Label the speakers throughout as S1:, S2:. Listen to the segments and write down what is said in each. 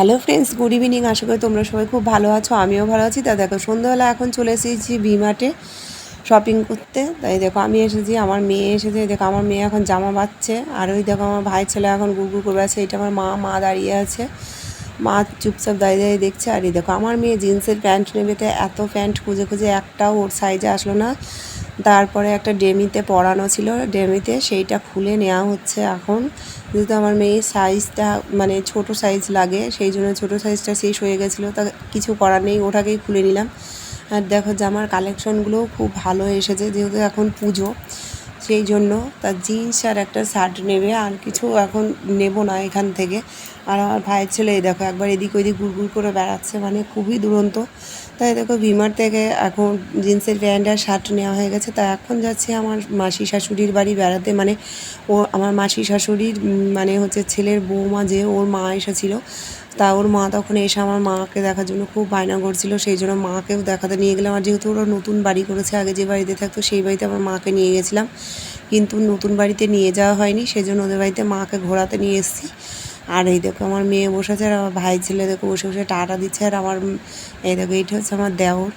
S1: Hello friends good evening আশা করি তোমরা সবাই খুব ভালো আছো, আমিও ভালো আছি। তা দেখো, সন্ধ্যাবেলা এখন চলে এসেছি ভিমার্টে শপিং করতে। তাই দেখো, আমি এসেছি, আমার মেয়ে এসেছে, দেখো, আমার মেয়ে এখন জামা বাচ্ছে আর ওই দেখো, আমার ভাই ছেলে এখন গুড়গুড় করে আছে এটা আমার মা মা দাঁড়িয়ে আছে। মা চুপচাপ দাঁড়িয়ে দাঁড়িয়ে দেখছে, আর এই দেখো, আমার মেয়ে জিন্সের প্যান্ট নেবে, তো এত প্যান্ট খুঁজে খুঁজে একটাও ওর সাইজে আসলো না। তারপরে একটা ডেমিতে পরানো ছিল। ডেমিতে সেইটা খুলে নেওয়া হচ্ছে এখন। যেহেতু আমার মেয়ের সাইজটা মানে ছোট সাইজ লাগে, সেই জন্য ছোট সাইজটা শেষ হয়ে গেছিল, তা কিছু করার নেই, ওটাকেই খুলে নিলাম। আর দেখো জামার কালেকশনগুলোও খুব ভালো এসেছে, যেহেতু এখন পুজো, সেই জন্য তার জিন্স আর একটা শার্ট নেবে, আর কিছু এখন নেব না এখান থেকে। আর আমার ভাইয়ের ছেলে, এই দেখো, একবার এদিক ওদিক গুড়গুড় করে বেড়াচ্ছে মানে খুবই দুরন্ত। তাই দেখো, ভিমার থেকে এখন জিন্সের প্যান্ট আর শার্ট নেওয়া হয়ে গেছে। তা এখন যাচ্ছে আমার মাসি শাশুড়ির বাড়ি বেড়াতে। মানে ও, আমার মাসি শাশুড়ির মানে হচ্ছে ছেলের বৌমা যে, ওর মা এসেছিল। তা ওর মা তখন এসে আমার মাকে দেখার জন্য খুব বায়না করছিল। সেই জন্য মাকেও দেখাতে নিয়ে গেলাম। আর যেহেতু ওরা নতুন বাড়ি করেছে, আগে যে বাড়িতে থাকতো, সেই বাড়িতে আমার মাকে নিয়ে গেছিলাম। কিন্তু নতুন বাড়িতে নিয়ে যাওয়া হয়নি। সেই জন্য ওদের বাড়িতে মাকে ঘোরাতে নিয়ে এসেছি। আর এই দেখো আমার মেয়ে বসেছে আর আমার ভাই ছেলে দেখো বসে বসে টাটা দিচ্ছে আর আমার, এই দেখো এইটা হচ্ছে আমার দেওর।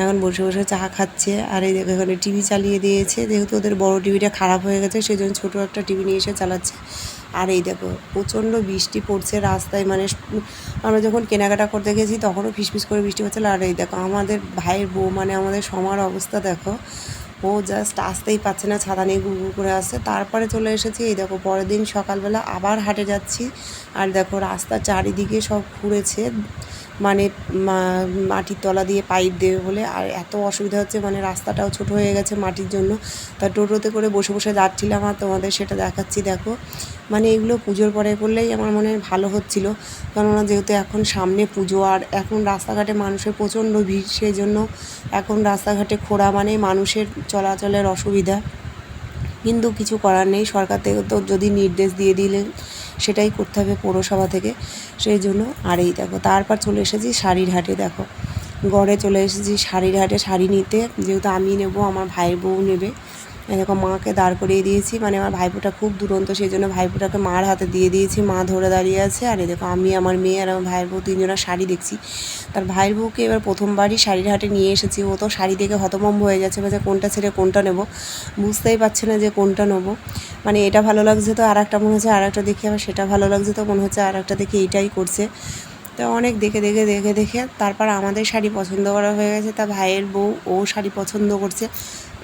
S1: এখন বসে বসে চা খাচ্ছে আর এই দেখো এখানে টিভি চালিয়ে দিয়েছে। যেহেতু ওদের বড় টিভিটা খারাপ হয়ে গেছে সেই জন্য ছোটো একটা টিভি নিয়ে এসে চালাচ্ছে। আর এই দেখো প্রচণ্ড বৃষ্টি পড়ছে রাস্তায় মানে আমরা যখন কেনাকাটা করতে গেছি তখনও ফিসফিস করে বৃষ্টি হচ্ছিল আর এই দেখো আমাদের ভাইয়ের বউ মানে আমাদের সমার অবস্থা দেখো। ও জাস্ট আসতেই পারছে না, ছাতা নিয়ে গুড় করে আসছে। তারপরে চলে এসেছি, এই দেখো পরের দিন সকালবেলা আবার হাটে যাচ্ছি। আর দেখো রাস্তা চারিদিকে সব ঘুরেছে। মানে মাটির তলা দিয়ে পাইপ দেবে বলে। আর এত অসুবিধা হচ্ছে মানে রাস্তাটাও ছোট হয়ে গেছে মাটির জন্য। তা টোটোতে করে বসে বসে যাচ্ছিলাম আর তোমাদের সেটা দেখাচ্ছি, দেখো। মানে এগুলো পুজোর পরে করলেই আমার মনে হয় ভালো হচ্ছিল। কেননা যেহেতু এখন সামনে পুজো, আর এখন রাস্তাঘাটে মানুষের প্রচণ্ড ভিড় সেই জন্য এখন রাস্তাঘাটে খোঁড়া মানে মানুষের চলাচলের অসুবিধা। কিন্তু কিছু করার নেই, সরকার থেকে তো যদি নির্দেশ দিয়ে দিলে সেটাই করতে হবে পৌরসভা থেকে। সেই জন্য আর এই দেখো, তারপর চলে এসেছি শাড়ির হাটে দেখো। গড়ে চলে এসেছি শাড়ির হাটে শাড়ি নিতে। যেহেতু আমি নেব, আমার ভাইয়ের বউ নেবে। এরকম মাকে দাঁড় করিয়ে দিয়েছি মানে আমার ভাইপোটা খুব দুরন্ত, সেই জন্য ভাইপোটাকে মার হাতে দিয়ে দিয়েছি, মা ধরে দাঁড়িয়ে আছে। আর দেখো আমি, আমার মেয়ে আর আমার ভাইয়ের বউ তিনজনের শাড়ি দেখছি। তার ভাইয়ের বউকে এবার প্রথমবারই শাড়ির হাটে নিয়ে এসেছি, ও তো শাড়ি দেখে হতভম্ব হয়ে যাচ্ছে যে কোনটা ছেড়ে কোনটা নেব। বুঝতেই পারছে না যে কোনটা নেব। মানে এটা ভালো লাগছে তো আর একটা মনে হচ্ছে আর একটা দেখে, আবার সেটা ভালো লাগছে তো মনে হচ্ছে আর একটা দেখে, এইটাই করছে। তো অনেক দেখে দেখে দেখে দেখে তারপর আমাদের শাড়ি পছন্দ করা হয়ে গেছে, তা ভাইয়ের বউ ও শাড়ি পছন্দ করছে।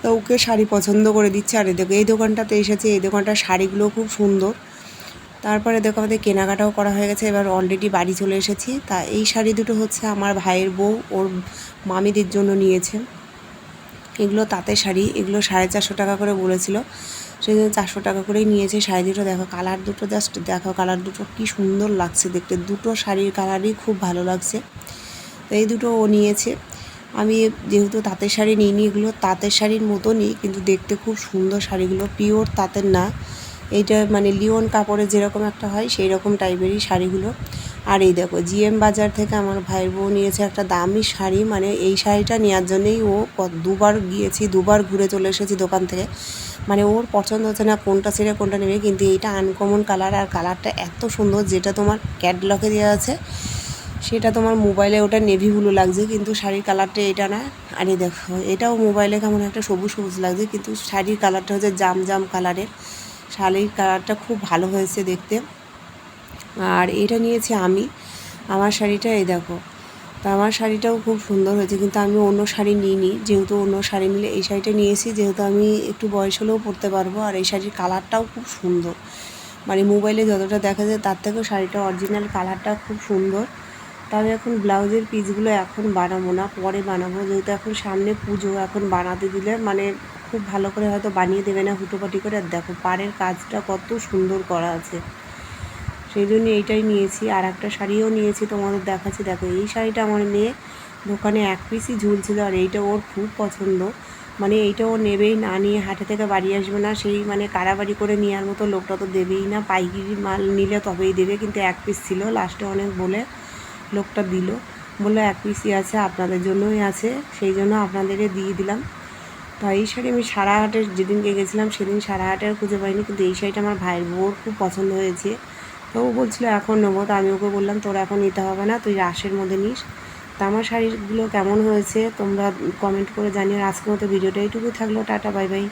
S1: তো ওকে শাড়ি পছন্দ করে দিচ্ছে। আর দেখো, এই দোকানটাতে এসেছে, এই দোকানটার শাড়িগুলো খুব সুন্দর। তারপরে দেখো আমাদের কেনাকাটাও করা হয়ে গেছে, এবার অলরেডি বাড়ি চলে এসেছি। তা এই শাড়ি দুটো হচ্ছে আমার ভাইয়ের বউ, ওর মামিদের জন্য নিয়েছে। এগুলো তাঁতের শাড়ি, এগুলো সাড়ে চারশো টাকা করে বলেছিল। সেই জন্য চারশো টাকা করেই নিয়েছে শাড়ি দুটো। দেখো কালার দুটো, জাস্ট দেখো কালার দুটো কি সুন্দর লাগছে দেখতে। দুটো শাড়ির কালারই খুব ভালো লাগছে। তো এই দুটো ও নিয়েছে। আমি যেহেতু তাঁতের শাড়ি নিইনি, এগুলো তাঁতের শাড়ির মতনই, কিন্তু দেখতে খুব সুন্দর শাড়িগুলো পিওর তাঁতের না। এইটা মানে লিওন কাপড়ের যেরকম একটা হয় সেই রকম টাইপেরই শাড়িগুলো। আর এই দেখো, জিএম বাজার থেকে আমার ভাইয়ের বউ নিয়েছে একটা দামি শাড়ি মানে এই শাড়িটা নেওয়ার জন্যেই ও দুবার গিয়েছি, দুবার ঘুরে চলে এসেছি দোকান থেকে। মানে ওর পছন্দ হচ্ছে না কোনটা ছেড়ে কোনটা নেবে, কিন্তু এইটা আনকমন কালার আর কালারটা এত সুন্দর যেটা তোমার ক্যাটলকে দেওয়া আছে। সেটা তোমার মোবাইলে ওটা নেভি ব্লু লাগছে, কিন্তু শাড়ির কালারটা এটা না। আর এই দেখো, এটাও মোবাইলে কেমন একটা সবুজ সবুজ লাগছে, কিন্তু শাড়ির কালারটা হচ্ছে জাম জাম কালারের। শাড়ির কালারটা খুব ভালো হয়েছে দেখতে। আর এটা নিয়েছি আমি। আমার শাড়িটা এই দেখো, তা আমার শাড়িটাও খুব সুন্দর হয়েছে, কিন্তু আমি অন্য শাড়ি নিইনি। যেহেতু অন্য শাড়ি নিলে এই শাড়িটা নিয়েছি, যেহেতু আমি একটু বয়স হলেও পরতে পারব, আর এই শাড়ির কালারটাও খুব সুন্দর। মানে মোবাইলে যতটা দেখা যায়, তার থেকেও শাড়িটা অরিজিনাল কালারটা খুব সুন্দর। তবে এখন ব্লাউজের পিসগুলো এখন বানাবো না, পরে বানাবো। যেহেতু এখন সামনে পুজো, এখন বানাতে দিলে মানে খুব ভালো করে হয়তো বানিয়ে দেবে না হুটোপাটি করে। আর দেখো, পাড়ের কাজটা কত সুন্দর করা আছে। সেই জন্য এইটাই নিয়েছি। আর একটা শাড়িও নিয়েছি তোমাদের দেখাচ্ছি। দেখো, এই শাড়িটা আমার মেয়ে দোকানে এক পিসই ঝুলছিল আর এইটা ওর খুব পছন্দ। মানে এইটা ও নেবেই, না নিয়ে হাটে থেকে বাড়ি আসবে না। সেই মানে কারাবাড়ি করে নেওয়ার মতো লোকটা তো দেবেই না। পাইকিরি মাল নিলে তবেই দেবে, কিন্তু এক পিস ছিল, লাস্টে অনেক বলে লোকটা দিল। বলল, এক পিসই আছে, আপনাদের জন্যই আছে, সেই জন্য আপনাদেরকে দিয়ে দিলাম। তো এই শাড়ি আমি সারা হাটের যেদিনকে গেছিলাম, সেদিন সারা হাটে আর খুঁজে পাইনি, কিন্তু এই শাড়িটা আমার ভাইয়ের বউর খুব পছন্দ হয়েছে। তো ও বলছিল, এখন নেব। তো আমি ওকে বললাম, তোর এখন নিতে হবে না, তুই রাশের মধ্যে নিস। তো আমার শাড়িগুলো কেমন হয়েছে, তোমরা কমেন্ট করে জানিও। আজকের মতো ভিডিওটা এইটুকু থাকল, টাটা, বাই বাই।